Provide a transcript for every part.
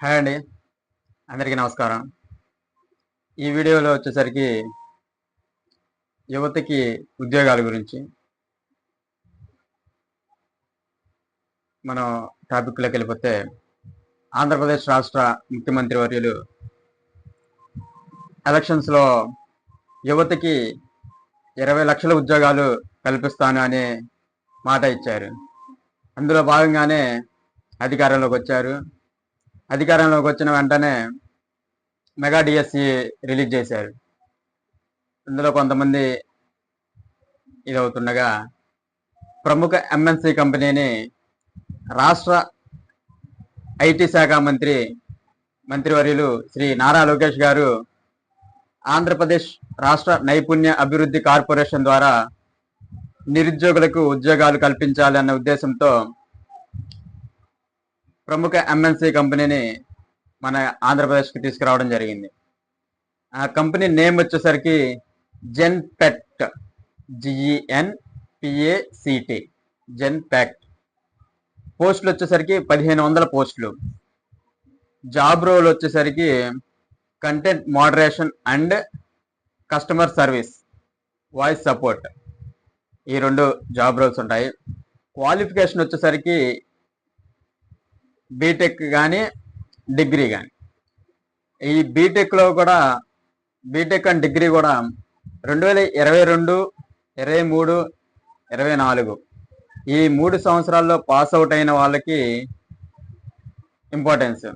Hi అండి. అందరికీ నమస్కారం. ఈ వీడియోలో వచ్చేసరికి యువతకి ఉద్యోగాల గురించి మనం టాపిక్లోకి వెళ్ళిపోతే ఆంధ్రప్రదేశ్ రాష్ట్ర ముఖ్యమంత్రి వర్యులు ఎలక్షన్స్లో యువతకి ఇరవై లక్షల ఉద్యోగాలు కల్పిస్తాను అనే మాట ఇచ్చారు. అందులో భాగంగానే అధికారంలోకి వచ్చారు. అధికారంలోకి వచ్చిన వెంటనే మెగా డిఎస్సి రిలీజ్ చేశారు. ఇందులో కొంతమంది ఇదవుతుండగా ప్రముఖ ఎంఎన్సి కంపెనీని రాష్ట్ర ఐటీ శాఖ మంత్రి మంత్రివర్యులు శ్రీ నారా లోకేష్ గారు ఆంధ్రప్రదేశ్ రాష్ట్ర నైపుణ్య అభివృద్ధి కార్పొరేషన్ ద్వారా నిరుద్యోగులకు ఉద్యోగాలు కల్పించాలన్న ఉద్దేశంతో ప్రముఖ ఎంఎన్సి కంపెనీని మన ఆంధ్రప్రదేశ్కి తీసుకురావడం జరిగింది. ఆ కంపెనీ నేమ్ వచ్చేసరికి Genpact G E N P A C T Genpact పోస్టులు వచ్చేసరికి పదిహేను వందల పోస్టులు. జాబ్ రోల్ వచ్చేసరికి content moderation and customer service voice support. ఈ రెండు జాబ్ రోల్స్ ఉంటాయి. క్వాలిఫికేషన్ వచ్చేసరికి బీటెక్ కానీ డిగ్రీ కానీ ఈ బీటెక్లో కూడా బీటెక్ అండ్ డిగ్రీ కూడా రెండు వేల ఇరవై రెండు ఇరవై మూడు ఇరవై నాలుగు. ఈ మూడు సంవత్సరాల్లో పాస్ అవుట్ అయిన వాళ్ళకి ఇంపార్టెన్స్.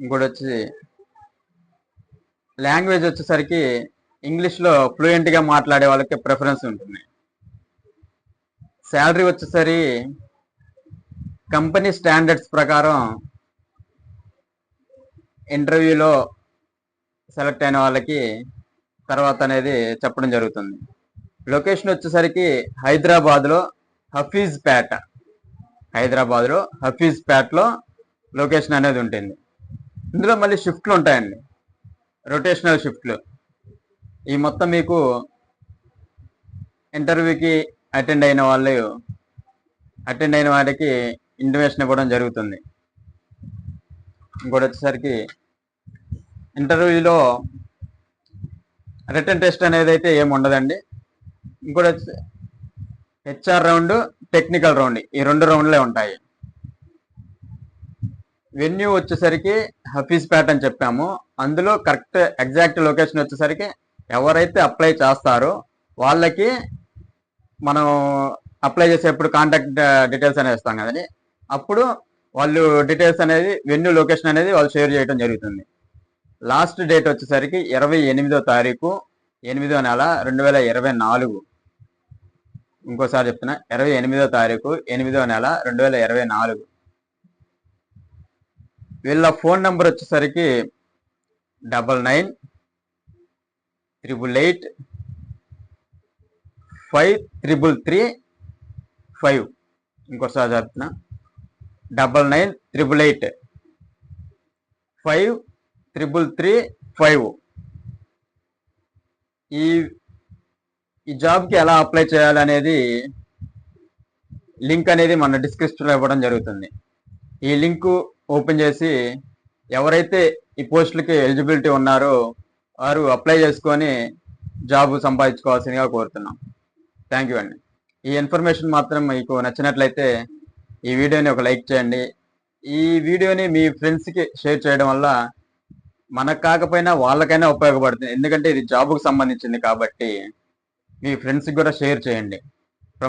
ఇంకోటి వచ్చి లాంగ్వేజ్ వచ్చేసరికి ఇంగ్లీష్లో ఫ్లూయెంట్గా మాట్లాడే వాళ్ళకి ప్రిఫరెన్స్ ఉంటుంది. శాలరీ వచ్చేసరి కంపెనీ స్టాండర్డ్స్ ప్రకారం ఇంటర్వ్యూలో సెలెక్ట్ అయిన వాళ్ళకి తర్వాత అనేది చెప్పడం జరుగుతుంది. లొకేషన్ వచ్చేసరికి హైదరాబాద్లో హఫీజ్ పేట హైదరాబాద్లో హఫీజ్ పేటలో లొకేషన్ అనేది ఉంటుంది. ఇందులో మళ్ళీ షిఫ్ట్లు ఉంటాయండి. రొటేషనల్ షిఫ్ట్లు. ఈ మొత్తం మీకు ఇంటర్వ్యూకి అటెండ్ అయిన వాళ్ళు అటెండ్ అయిన వాడికి ఇంటిమేషన్ ఇవ్వడం జరుగుతుంది. ఇంకోటి వచ్చేసరికి ఇంటర్వ్యూలో రిటర్న్ టెస్ట్ అనేది అయితే ఏమి ఉండదండి. ఇంకోటి వచ్చి హెచ్ఆర్ రౌండ్ టెక్నికల్ రౌండ్ ఈ రెండు రౌండ్లే ఉంటాయి. వెన్యూ వచ్చేసరికి హఫీజ్ పేట్ అని చెప్పాము. అందులో కరెక్ట్ ఎగ్జాక్ట్ లొకేషన్ వచ్చేసరికి ఎవరైతే అప్లై చేస్తారో వాళ్ళకి మనం అప్లై చేసేప్పుడు కాంటాక్ట్ డీటెయిల్స్ అనేది ఇస్తాం కదండి. అప్పుడు వాళ్ళు డీటెయిల్స్ అనేది వెన్యూ లొకేషన్ అనేది వాళ్ళు షేర్ చేయడం జరుగుతుంది. లాస్ట్ డేట్ వచ్చేసరికి ఇరవై ఎనిమిదో తారీఖు ఎనిమిదో నెల రెండు వేల ఇరవై నాలుగు. ఇంకోసారి చెప్తున్నా ఇరవై ఎనిమిదో తారీఖు ఎనిమిదో నెల రెండు వేల ఇరవై నాలుగు. వీళ్ళ ఫోన్ నెంబర్ వచ్చేసరికి double nine triple eight five triple three five ఇంకోసారి చెప్తున్నా. Double nine triple eight. Five triple three five. ఈ ఈ జాబ్కి ఎలా అప్లై చేయాలనేది లింక్ అనేది మన డిస్క్రిప్షన్లో ఇవ్వడం జరుగుతుంది. ఈ లింక్ ఓపెన్ చేసి ఎవరైతే ఈ పోస్టులకి ఎలిజిబిలిటీ ఉన్నారో వారు అప్లై చేసుకొని జాబ్ సంపాదించుకోవాల్సిందిగా కోరుతున్నాం. థ్యాంక్ యూ అండి. ఈ ఇన్ఫర్మేషన్ మాత్రం మీకు నచ్చినట్లయితే ఈ వీడియోని ఒక లైక్ చేయండి. ఈ వీడియోని మీ ఫ్రెండ్స్కి షేర్ చేయడం వల్ల మనకు కాకపోయినా వాళ్ళకైనా ఉపయోగపడుతుంది. ఎందుకంటే ఇది జాబ్కు సంబంధించింది కాబట్టి మీ ఫ్రెండ్స్కి కూడా షేర్ చేయండి.